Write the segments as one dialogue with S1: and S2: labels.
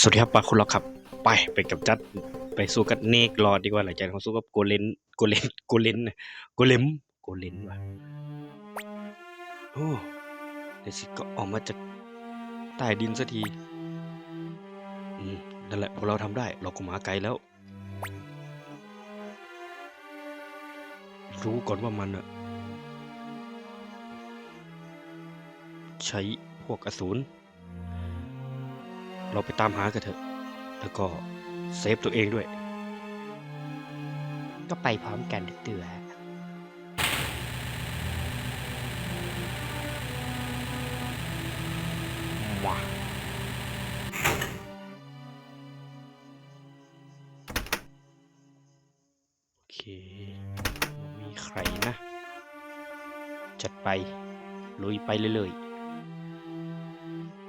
S1: สวัสดีครับปาคุณล็อกครับ ไปไปกับจัดไปสู้กับเนกรอดดีกว่าหลังจากเขาสู้กับโกเลนโกเลนโกเลนโกเลมโกเลนว่ะโอ้เดี๋ยวสิก็ออกมาจากใต้ดินสักทีอืมนั่นแหละพวกเราทำได้ เราก็มาไกลแล้ว รู้ก่อนว่ามันอะใช้พวกอสูร เราไปตามหากันเถอะ แล้วก็เซฟตัวเองด้วย
S2: ก็ไปพร้อมกันเตือ
S1: มาโอเคบ่มีใครนะ จัดไป ลุยไปเรื่อยๆ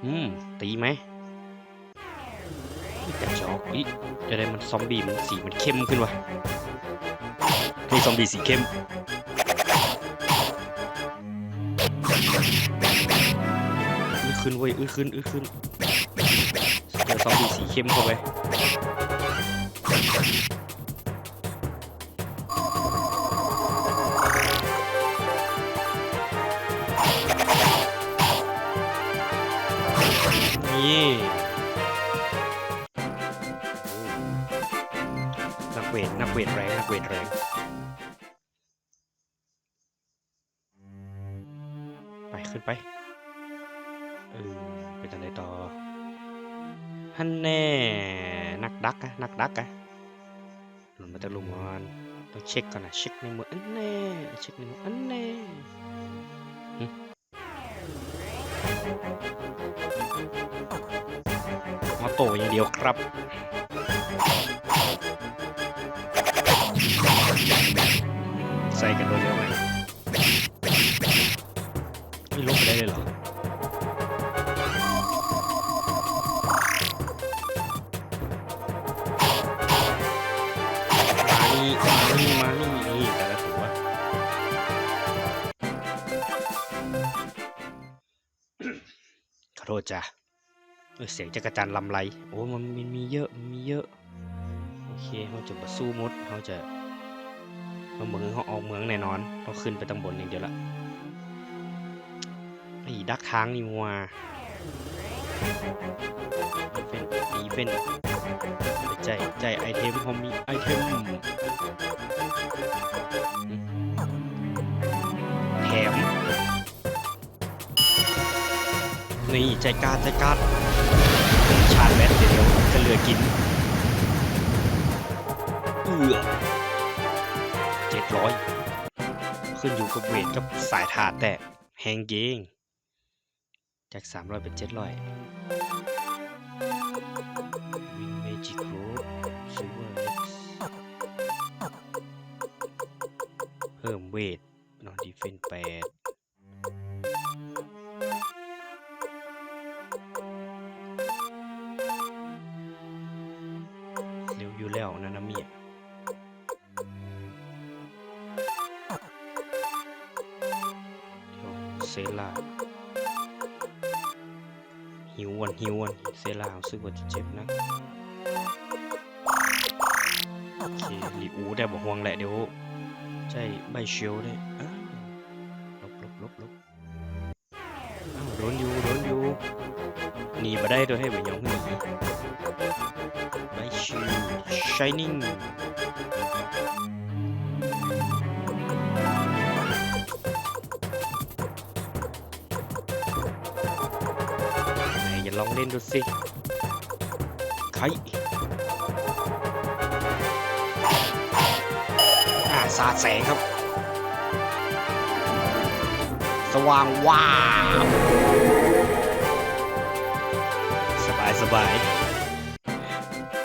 S1: อืม ตีไหม แต่ชอกอีจะได้มันซอมบี้มันสีมันเข้มขึ้นวะนี่ซอมบี้สีเข้มอื้อขึ้นเว้ยอื้อขึ้นอื้อขึ้นเจอซอมบี้สีเข้มเข้าไป กเวทนักเวทแรงนักเวทแรงไปขึ้นไปเออเป็นอะไรต่อฮันแน่นักดักอะนักดักอะหล่นมาจากลุงมอนต้องเช็คก่อนนะเช็คในมืออันแน่เช็คในมืออันแน่มาโตอย่างเดียวครับ ใส่กันโดยเร็วไหมไม่ลบไปได้เลยเหรอมานี่มานี่มานี่แต่ละตัวขอโทษจ้ะเสียงจักรจันทร์ลำไร โอ้มันมีเยอะ มีเยอะ โอเคเขาจะมาสู้มดเขาจะ มาเมืองเขาออกเมืองแน่นอนต้องขึ้นไปตำบลอย่างเดียวละไอ้ดักทางนี่มัวเป็นดีเป็นใจใจไอเทมเขามีไอเทมแถมนี่ใจกล้าใจกาชาร์จแบตเดี๋ยวจะเหลือกินเอือ ร้อย ขึ้นอยู่กับเวทกับสายถาดแต่แหงเกงจาก 300 เป็น 700 วินเมจิโกรซูเวอร์เพิ่มเวทนอนดีเฟนแปด หิววันหิวนเซล่ารู้สึกว่าจะเจ็บนะโอเคลีอูได้บอกห่วงแหละเดี๋ยว ใช่ใบเชียวได้ลบลบลบลบโดนอยู่โดนอยู่หนีมาได้โดยให้เหมือนยองหนีใบชิว shining ดูสิใครอ่าสาดแสงครับ สว่างว้าวสบายสบาย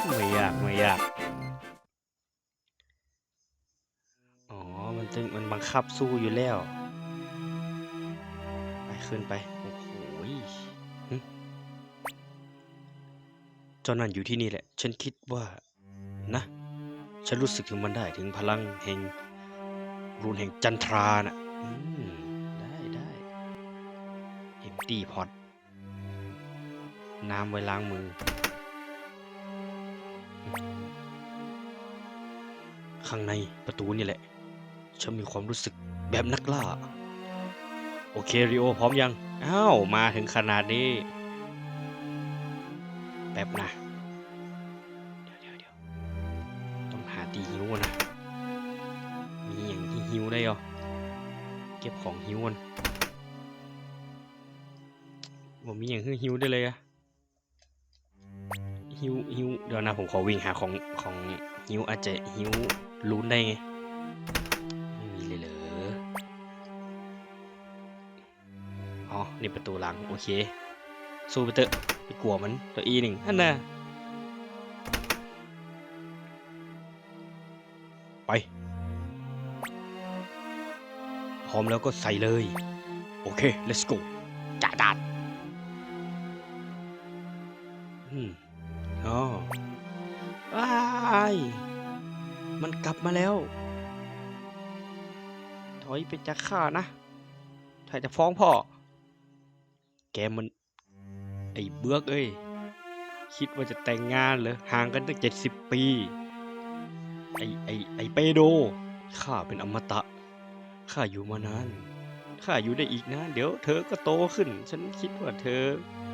S1: ไม่ยากไม่ยาก อ๋อ มันตึงมันบังคับสู้อยู่แล้ว ไปขึ้นไป เจ้านั่นอยู่ที่นี่แหละ ฉันคิดว่า นะ ฉันรู้สึกถึงมันได้ถึงพลังแห่งรูนแห่งจันทราน่ะอืมได้ได้เอ็มตี้พอตน้ำไว้ล้างมือ ข้างในประตูนี่แหละ ฉันมีความรู้สึกแบบนักล่า โอเค ริโอ พร้อมยัง อ้าว มาถึงขนาดนี้ แป๊บนะ เดี๋ยวเดี๋ยวเดี๋ยวต้องหาตีหิวก่อนนะ มีอย่างที่หิวได้เหรอ เก็บของหิวก่อนผมมีอย่างที่หิวได้เลยอะหิวหิวเดี๋ยวนะผมขอวิ่งหาของของหิวอาจจะหิวลุ้นได้ไง ไม่มีเลยเหรอ อ๋อ นี่ประตูหลัง โอเค สู้ไปเถอะไปกลัวมันตัวอีหนึ่งอันน่ะไป พร้อมแล้วก็ใส่เลย โอเค let's go จ่าดาดอืมอ๋ออ้ายมันกลับมาแล้ว ถอยไปจากข้านะ ถ้าจะฟ้องพ่อ แกมัน ไอ้เบือกเอ้ย คิดว่าจะแต่งงานเหรอ ห่างกันตั้งเจ็ดสิบปี ไอ้ไอ้ไอ้เปโด ข้าเป็นอมตะ ข้าอยู่มานาน ข้าอยู่ได้อีกนาน เดี๋ยวเธอก็โตขึ้น ฉันคิดว่าเธอ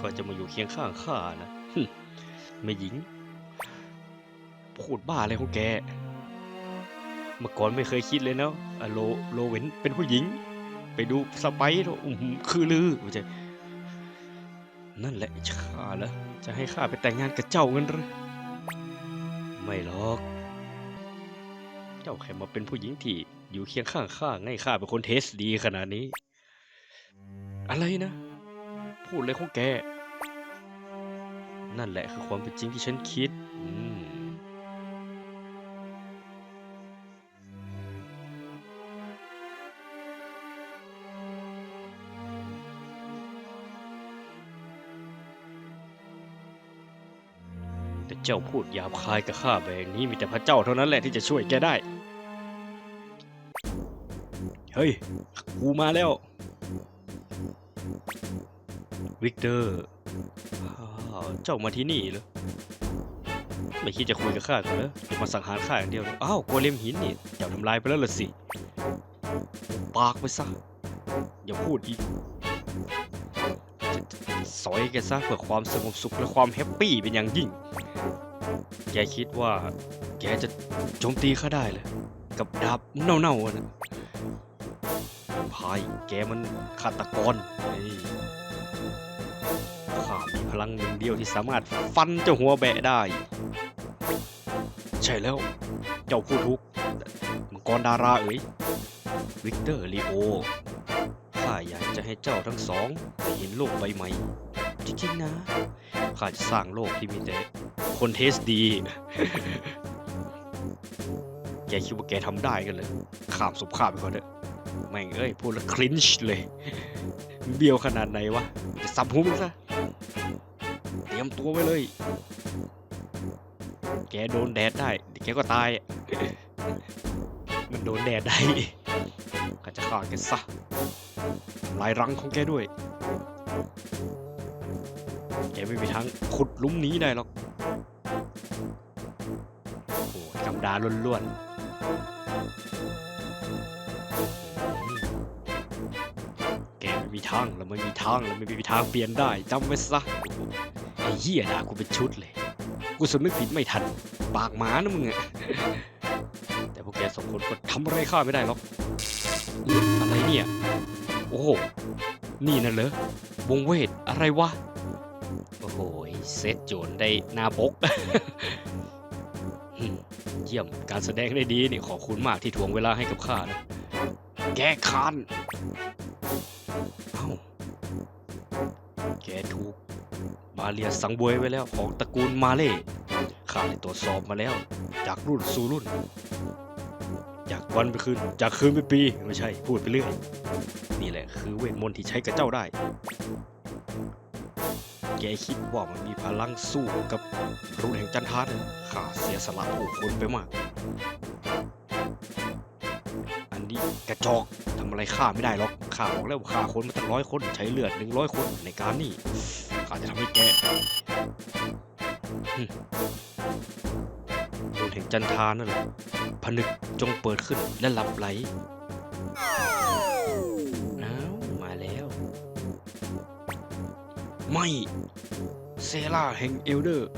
S1: ก็จะมาอยู่เคียงข้างข้านะหึไม่หญิง พูดบ้าอะไรของแก เมื่อก่อนไม่เคยคิดเลยเนาะอโลโลเวนเป็นผู้หญิง ไปดูสไปร์แล้วอื้อหือคือลือว่าจะ นั่นแหละข้าเหรอจะให้ข้าไปแต่งงานกับเจ้างั้นหรือไม่หรอก เจ้าแค่มาเป็นผู้หญิงที่อยู่เคียงข้างข้าง่ายข้าเป็นคนเทสดีขนาดนี้ อะไรนะ พูดเลยของแก นั่นแหละคือความเป็นจริงที่ฉันคิดอืม จ้าพูดหยาบคายกับข้าแบบนี้มีแต่พระเจ้าเท่านั้นแหละที่จะช่วยแกได้ เฮ้ย กูมาแล้ว วิกเตอร์เจ้ามาที่นี่เหรอ ไม่คิดจะคุยกับข้ากันเหรอมาสังหารข้าอย่างเดียวเลยอ้าวโกเลมหินนี่เจ้าทำลายไปแล้วล่ะสิ ปากไปซะ อย่าพูดอีก สอยแกซะเพื่อความสงบสุขและความแฮปปี้เป็นอย่างยิ่ง แกคิดว่า แกจะโจมตีข้าได้เลย กับดาบเน่าๆนะพายแกมันฆาตกรข้ามีพลังหนึ่งเดียวที่สามารถฟันเจ้าหัวแบะได้ ใช่แล้ว เจ้าพูดทุกมังกรดาราเอ๋ยวิกเตอร์ลีโอ จะให้เจ้าทั้งสองได้เห็นโลกใบใหม่ จริงๆนะข้าจะสร้างโลกที่มีแต่คนเทสดี แกคิดว่าแกทำได้กันเลยข้ามสบข้ามไปก่อนเถอะแม่งเอ้ยพูดแล้วคลินช์เลย เบี้ยวขนาดไหนวะ จะสับหุ้มงซะ เตรียมตัวไว้เลย แกโดนแดดได้ แกก็ตาย มันโดนแดดได้ ข้าจะฆ่าแกซะลายรังของแกด้วย แกไม่มีทางขุดลุมหนี้ได้หรอก โอ้กำดาล้วนๆ แกไม่มีทางแล้วไม่มีทางแล้วไม่มีทางเปลี่ยนได้จำไว้ซะ ไอ้เหี้ยด่ากูเป็นชุดเลย กูสำนึกผิดไม่ทัน ปากหมานะมึงอะแต่พวกแกสองคนก็ทำอะไรข้าไม่ได้หรอก อะไรเนี่ย โอ้โห นี่น่ะเหรอวงเวท อะไรวะ โอ้โหยเซตโจนได้หน้าปกเยี่ยมการแสดงได้ดีนี่ขอบคุณมากที่ถ่วงเวลาให้กับข้านะ แกคานเอ้าแกถูกมาเรียสังเวยไว้แล้วของตระกูลมาเล่ข้าได้ตรวจสอบมาแล้ว จากรุ่นสู่รุ่น วันไปคืนจากคืนไปปีไม่ใช่พูดไปเรื่อยนี่แหละคือเวทมนต์ที่ใช้กับเจ้าได้ แกคิดว่ามันมีพลังสู้กับรุ่นแห่งจันทาเนี่ยข้าเสียสละผู้คนไปมาก อันนี้กระจอกทำอะไรข้าไม่ได้หรอกข้าบอกแล้วว่าข้าคนมาตั้งร้อยคนใช้เลือดหนึ่งร้อยคนในการนี่ข้าจะทำให้แก หึห่งจันทานั่นแหละผนึกจงเปิดขึ้นและหลับไหลอ้าวมาแล้ว ไม่เซราแห่งเอลเดอร์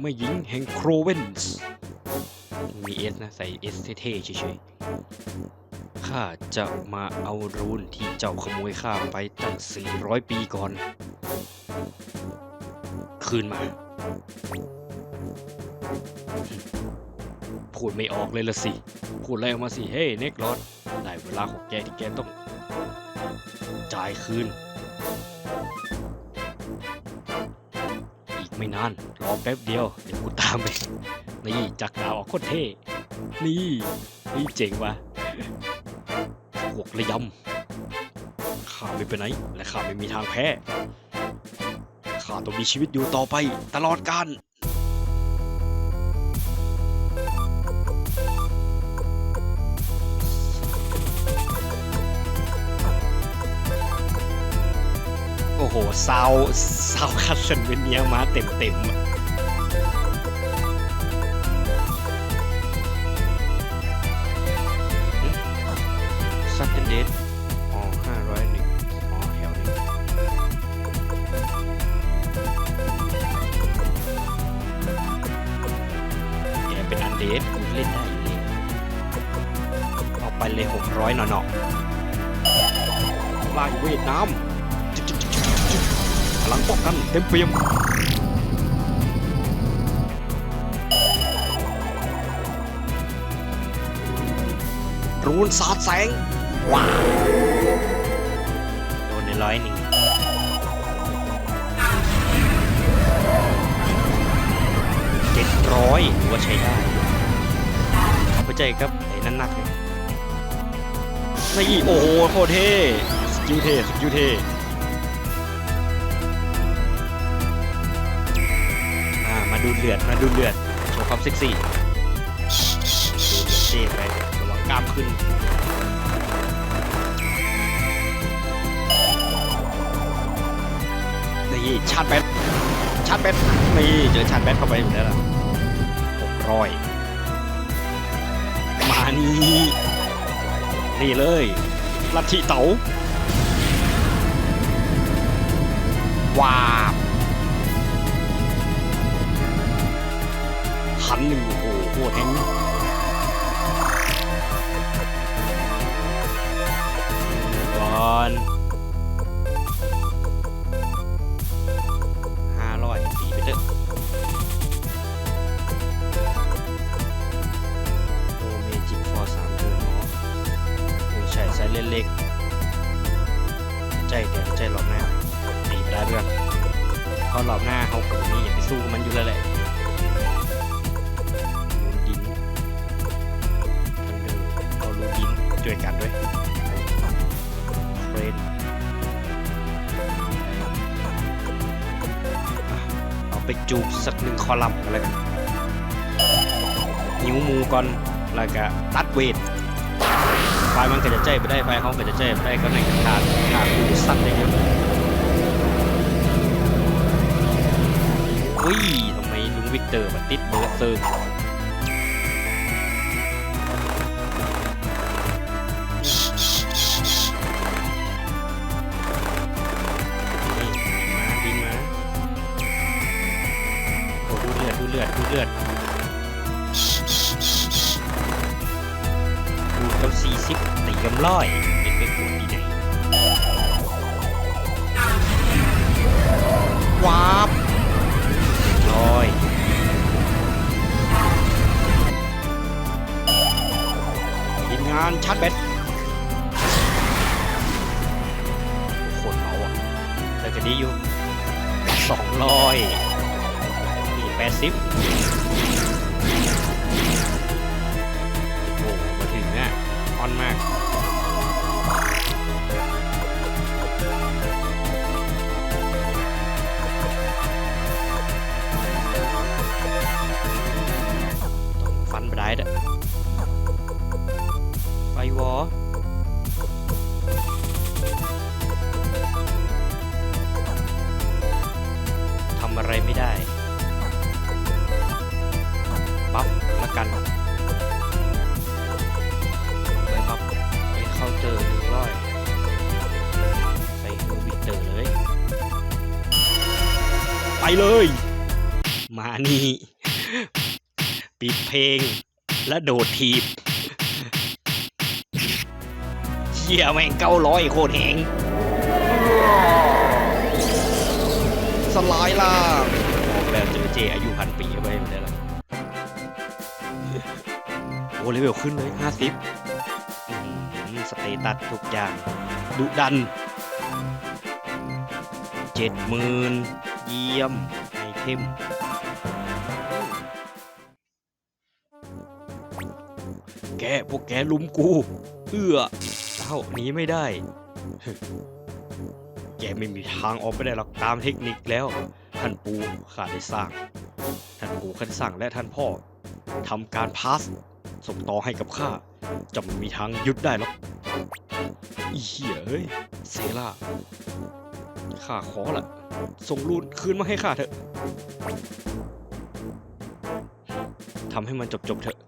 S1: ไม่หญิงแห่งโครเวนส์มีเอสนะ ใส่เอสเท่ๆเฉยๆ ข้าจะมาเอารูนที่เจ้าขโมยข้าไปตั้ง 400 ปีก่อน คืนมา พูดไม่ออกเลยละสิ พูดอะไรออกมาสิ เฮ้ยเน็กลอดได้เวลาของแกที่แกต้อง จ่ายคืน อีกไม่นาน รอแป๊บเดียว เดี๋ยวกูตามไป นี่จักรดาวออกโคตรเท่ นี่ นี่เจ๋งว่ะพวกระยำข้าไม่ไปไหน และข้าไม่มีทางแพ้ข้าต้องมีชีวิตอยู่ต่อไป ตลอดกาล โอ้โหซาวซาวคัสเซนเวเนียมาเต็มเต็มๆอะซัตเทนเดตอ๋อห้าร้อยหนึ่งอ๋อแถวหนึ่งแกเป็นอันเดตกูเล่นได้อยู่เลยเอาไปเลยหกร้อยหน่อๆลายเวทน้ำจึ๊ ลังป้องกันเต็มเปี่ยมรูนสาดแสง ว้าวโดนในร้อยหนึ่งเจ็ดร้อยถือว่าใช้ได้เอาไปใจครับไอ้นั่นหนักเลยนี่โอ้โหโคตรเท่สกิลเท่สกิลเท่ มาดูเลือดมาดูเลือดโชว์ความเซ็กซี่ดูเลือดเท่ไประวังกล้ามขึ้นนี่ชาร์จแบตชาร์จแบตนี่เจอชาร์จแบตเข้าไปอยู่แล้วล่ะหกร้อยมานี่นี่เลยลัทธิเต๋าว้า บพันหนึ่งโอ้โหโคตรแฮงก่อน นิ้วมูก่อนแล้วก็ตัดเวทไฟมันก็จะใจไปได้ไฟเขาก็จะใจไปได้ก็ในกระถางขาดูสั้นได้เยอะอุ้ยทำไมลุงวิกเตอร์มาติดเบอร์เซอร์นี่มาบินมาดูเลือดดูเลือดดูเลือด สิบตีกำร้อยเป็นเป็นผลดีไหนวาบร้อยทีมงานชาร์จแบตโคตรเมาอะแต่ก็ดีอยู่สองร้อยนี่แปดสิบโอ้โหมาถึงอะออนมาก ไปได้ไฟวอทำอะไรไม่ได้บัฟละกันเลยบัฟเป็นเคาเตอร์หนึ่งร้อยใส่มือวิเตอร์เลย ไปเลย มานี่ ปิดเพลง และโดดทีบเชี่ยแม่งเก้าร้อยโคตรแหงสไลด์ล่างบอกแล้วเจอเจอายุพันปีเข้าไปไม่ได้ละโอ้เลเวลขึ้นเลยห้าสิบสเตตัสทุกอย่าง ดุดันเจ็ดหมื่นเยี่ยมไอเทม แก พวกแกลุมกู เอื้อเอ้าหนีไม่ได้ แกไม่มีทางออกไปได้หรอกตามเทคนิคแล้ว ท่านปูข้าได้สร้าง ท่านปูข้าได้สร้างและท่านพ่อทำการพาสส่งต่อให้กับข้าจะไม่มีทางหยุดได้หรอกอีเหี้ยเอ้ยเซล่าข้าขอละส่งรูนคืนมาให้ข้าเถอะทำให้มันจบจบๆเถอะ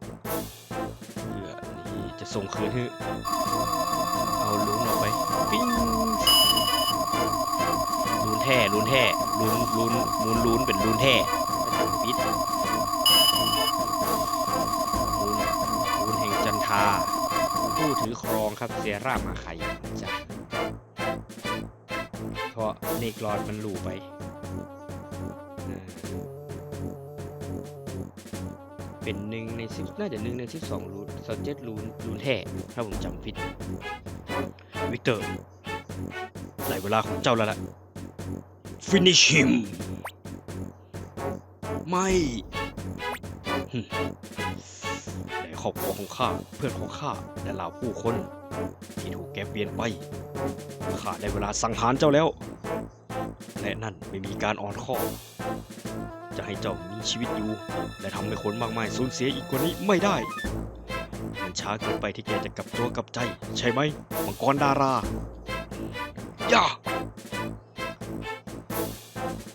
S1: จะส่งคืนให้เอาลูนออกไปปิ้งลูนแท้ลูนแท้ลูนลูนมูลลูนเป็นลูนแท้ไม่ปิดลูนลูนแห่งจันทา ผู้ถือครองครับเซรามาไข่จ้ะเพราะเนกรอดมันหลู่ไป เป็นหนึ่งในสิบน่าจะหนึ่งในสิบสองรูนสเจ็ดรูนรูนแท้ถ้าผมจำผิด วิกเตอร์ได้เวลาของเจ้าแล้วล่ะ finish him ไม่ในครอบครัวของข้าเพื่อนของข้าและเหล่าผู้คน ที่ถูกแกเปลี่ยนไปข้าได้เวลาสังหารเจ้าแล้ว และนั่นไม่มีการอ่อนข้อ จะให้เจ้ามีชีวิตอยู่ และทำให้คนมากมายสูญเสียอีกกว่านี้ไม่ได้ มันช้าเกินไปที่แกจะกลับตัวกลับใจ ใช่ไหมมังกรดาราย่า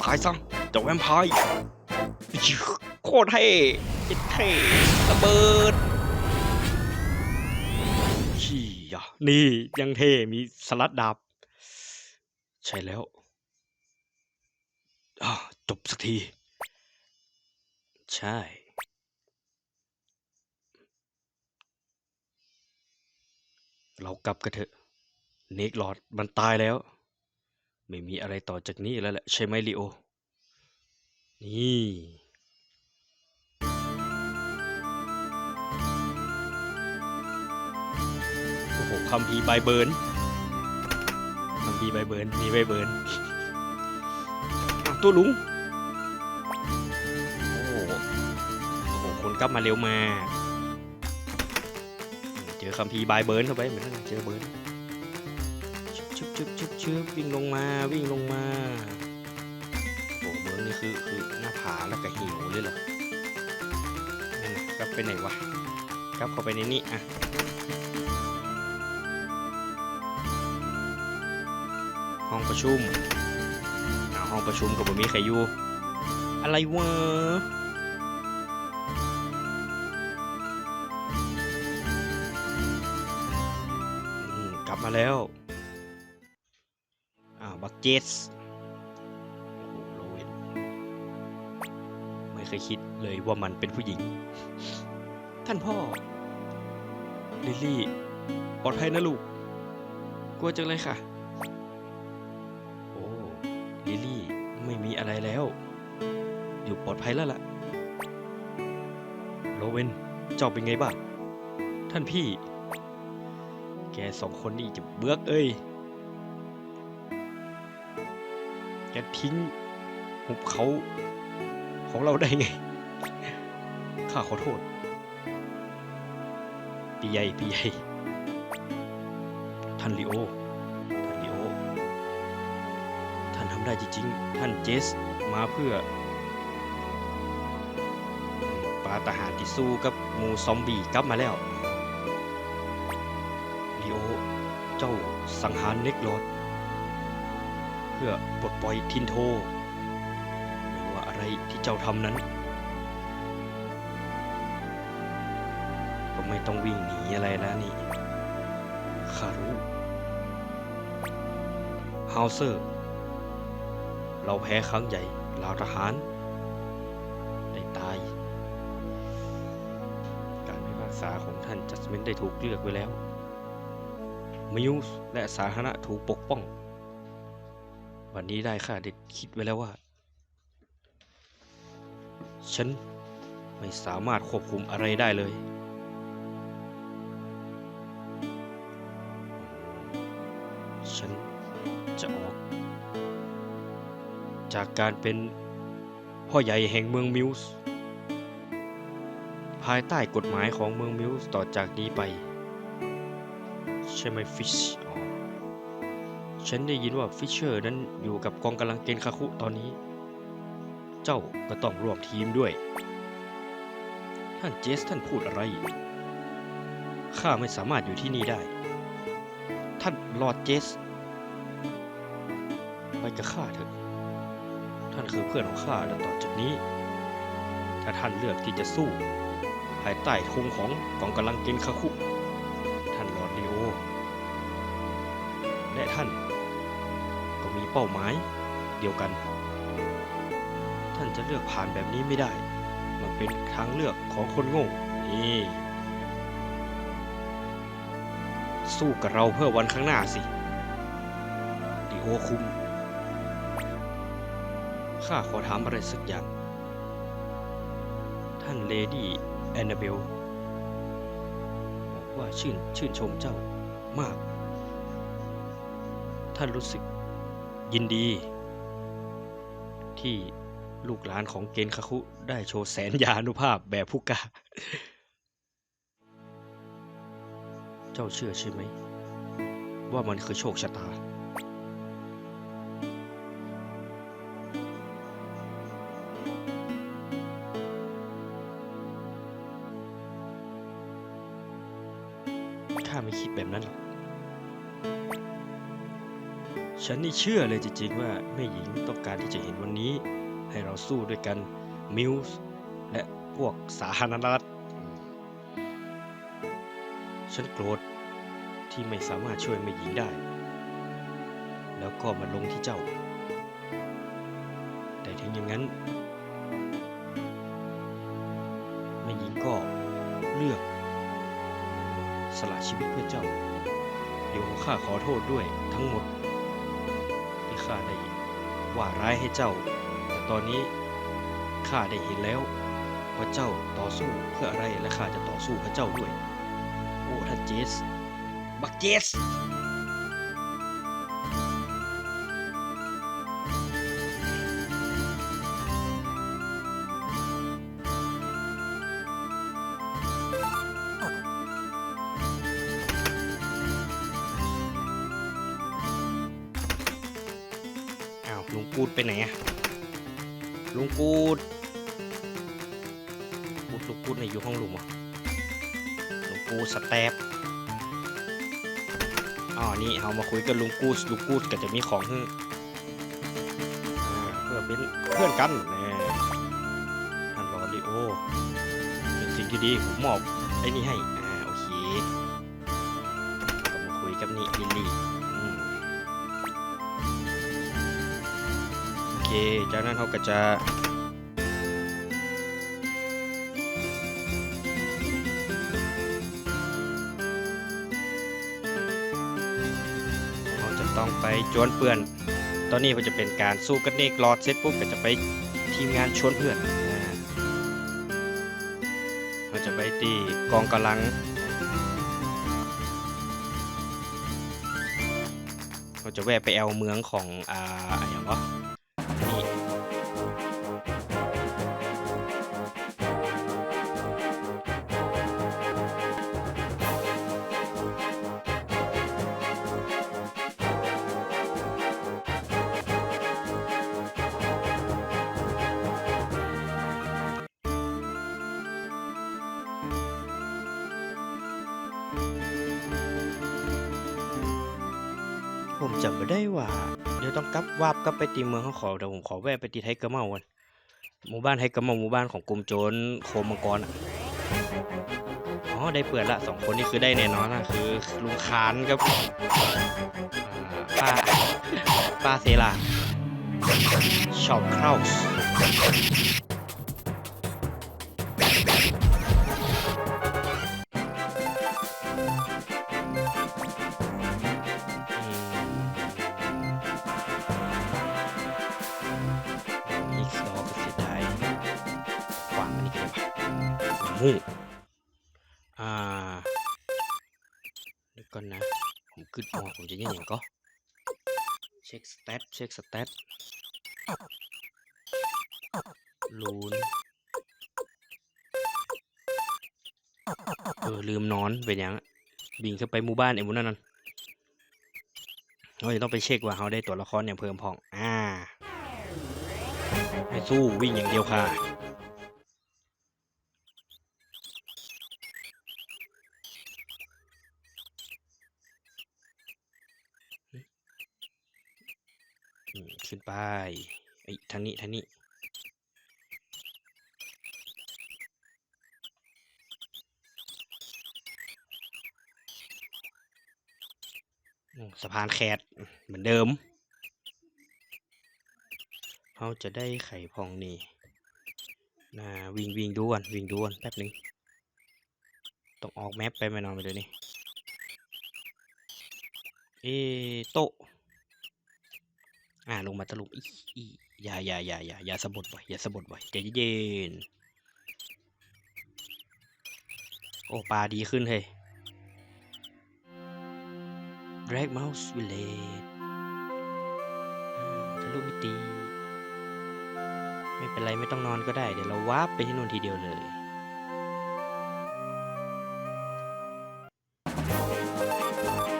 S1: ตายซะเจ้าแวมไพร์อิ๊ยโคตรเท่เจ็ดเท่ระเบิดขี้ยะนี่ยังเท่มีสลัดดาบ ใช่แล้วจบสักที ใช่ เรากลับกันเถอะ เนกลอดมันตายแล้ว ไม่มีอะไรต่อจากนี้แล้วแหละใช่ไหมลีโอ นี่โอ้โหคัมภีใบเบิร์นคัมภีใบเบิร์นมีใบเบิร์นตัวลุง โอ้โหคนกลับมาเร็วมากเจอคัมภีร์บายเบิร์นเข้าไปเหมือนกันเจอเบิร์นชึบชึบชึบชึบวิ่งลงมาวิ่งลงมาโอ้เบิร์นนี่คือคือหน้าผาแล้วก็หิวเลยเหรอนั่นนะกลับไปไหนวะกลับเข้าไปในนี้อะห้องประชุมอ้าห้องประชุมกับบ่มีใครอยู่อะไรวะ มาแล้วอ้าบักเจสโอ้โหโลเวนไม่เคยคิดเลยว่ามันเป็นผู้หญิง ท่านพ่อ ลิลลี่ปลอดภัยนะลูก กลัวจังเลยค่ะ โอ้ ลิลลี่ไม่มีอะไรแล้ว อยู่ปลอดภัยแล้วล่ะ โลเวนเจ้าเป็นไงบ้าง ท่านพี่ แกสองคนนี่จะเบือกเอ้ย แกทิ้งหุบเขาของเราได้ไง ข้าขอโทษ ปีใหญ่ปีใหญ่ท่านลีโอ ท่านลีโอ ท่านทำได้จริงๆ ท่านเจสมาเพื่อปาตหาริย์ที่สู้กับมูซอมบี้กลับมาแล้ว สังหารเน็กลอดเพื่อปลดปล่อยทินโท ไม่ว่าอะไรที่เจ้าทำนั้นไม่ต้องวิ่งหนีอะไรแล้วนี่ข้ารู้เฮาเซอร์ เราแพ้ครั้งใหญ่ลาวทหาร ได้ตาย การพิพากษาของท่านจัสมินได้ถูกเลือกไว้แล้ว มิวส์และสาธารณะถูกปกป้อง วันนี้ได้ข้าได้คิดไว้แล้วว่า ฉันไม่สามารถควบคุมอะไรได้เลย ฉันจะออก จากการเป็นพ่อใหญ่แห่งเมืองมิวส์ภายใต้กฎหมายของเมืองมิวส์ต่อจากนี้ไป ช่ไหมฟิชฉันได้ยินว่าฟิชเชอร์นั้นอยู่กับกองกำลังเกณฑ์คาคุตอนนี้ เจ้าก็ต้องร่วมทีมด้วย ท่านเจสท่านพูดอะไร ข้าไม่สามารถอยู่ที่นี่ได้ ท่านลอร์ดเจส ไปกับข้าเถอะ ท่านคือเพื่อนของข้าและต่อจากนี้ ถ้าท่านเลือกที่จะสู้ ภายใต้ธงของกองกำลังเกณฑ์คาคุ เป้าหมาย เดียวกัน ท่านจะเลือกผ่านแบบนี้ไม่ได้ มันเป็นทางเลือกของคนโง่นี่สู้กับเราเพื่อวันข้างหน้าสิลีโอคุม ข้าขอถามอะไรสักอย่าง ท่านเลดี้แอนนาเบลบอกว่าชื่นชื่นชมเจ้ามาก ท่านรู้สึก ยินดี ที่ลูกหลานของเกณฑ์คาคุได้โชว์แสนยานุภาพแบบผู้กาเจ้าเชื่อใช่ไหม ว่ามันคือโชคชะตา ข้าไม่คิดแบบนั้นหรอก ฉันนี่เชื่อเลยจริงๆว่าแม่หญิงต้องการที่จะเห็นวันนี้ ให้เราสู้ด้วยกันมิวส์และพวกสาธารณรัฐ ฉันโกรธที่ไม่สามารถช่วยแม่หญิงได้ แล้วก็มาลงที่เจ้า แต่ถึงอย่างนั้นแม่หญิงก็เลือก สละชีวิตเพื่อเจ้า เดี๋ยวข้าขอโทษด้วยทั้งหมด ข้าได้ว่าร้ายให้เจ้า แต่ตอนนี้ข้าได้เห็นแล้วว่าเจ้าต่อสู้เพื่ออะไรและข้าจะต่อสู้เพื่อเจ้าด้วย โอ้ท่านเจส บักเจส กูดลุงกูดก็จะมีของเพื่อเป็นเพื่อนกันแน่ท่านรอริโอเป็นสิ่งที่ดีผมมอบไอ้นี่ให้อ่าโอเคก็มาคุยกับนี่ลิลลี่โอเค จากนั้นเขาก็จะ ต้องไปชวนเพื่อน ตอนนี้มันจะเป็นการสู้กันเนกรอดเสร็จปุ๊บก็จะไปทีมงานชวนเพื่อนเขาจะไปตีกองกำลังเราจะแวะไปแอลเมืองของอ่าอะไรอย่างวะ ผมจำไม่ได้ว่า เดี๋ยวต้องกลับวาบกลับไปตีเมืองเขาขอเดี๋ยวผมขอแวะไปตีไทเกอร์เมาก่อนหมู่บ้านไทเกอร์เมาหมู่บ้านของกลุ่มโจรโคมมังกรอะอ๋อได้เปิดละสองคนนี่คือได้แน่นอนนะคือลุงคานกับป้าป้าเซลาชอบคราวส์ มูอ่าเดี๋ยวก่อนนะ ผมขึ้นออกผมจะยังอย่างก็ เช็คสเตตเช็คสเตตลูนเออลืมนอนเป็นยังบิงขึ้นไปหมู่บ้านไอ้มุนนั่นนั่นเราจะต้องไปเช็คว่าเขาได้ตัวละครอย่างเพิ่มพอง อ่าไม่สู้วิ่งอย่างเดียวค่ะ ขึ้นไปไอ้ทางนี้ทางนี้สะพานแคดเหมือนเดิมเราจะได้ไข่พองนี่นะวิ่งวิ่งดูก่อนวิ่งดูก่อนแป๊บหนึ่งต้องออกแมปไปไม่นอนไปเลยนี่เอโตะ อ่าลงมาตะลุมอีอีอย่าอย่าอย่าอย่าอย่าสะบัดบ่อยอย่าสะบัดบ่อยใจเย็นๆโอ้ปลาดีขึ้นเฮ้ย Drag Mouse Village ทะลุมิติ ไม่เป็นไรไม่ต้องนอนก็ได้ เดี๋ยวเราวาร์ปไปที่นู่นทีเดียวเลย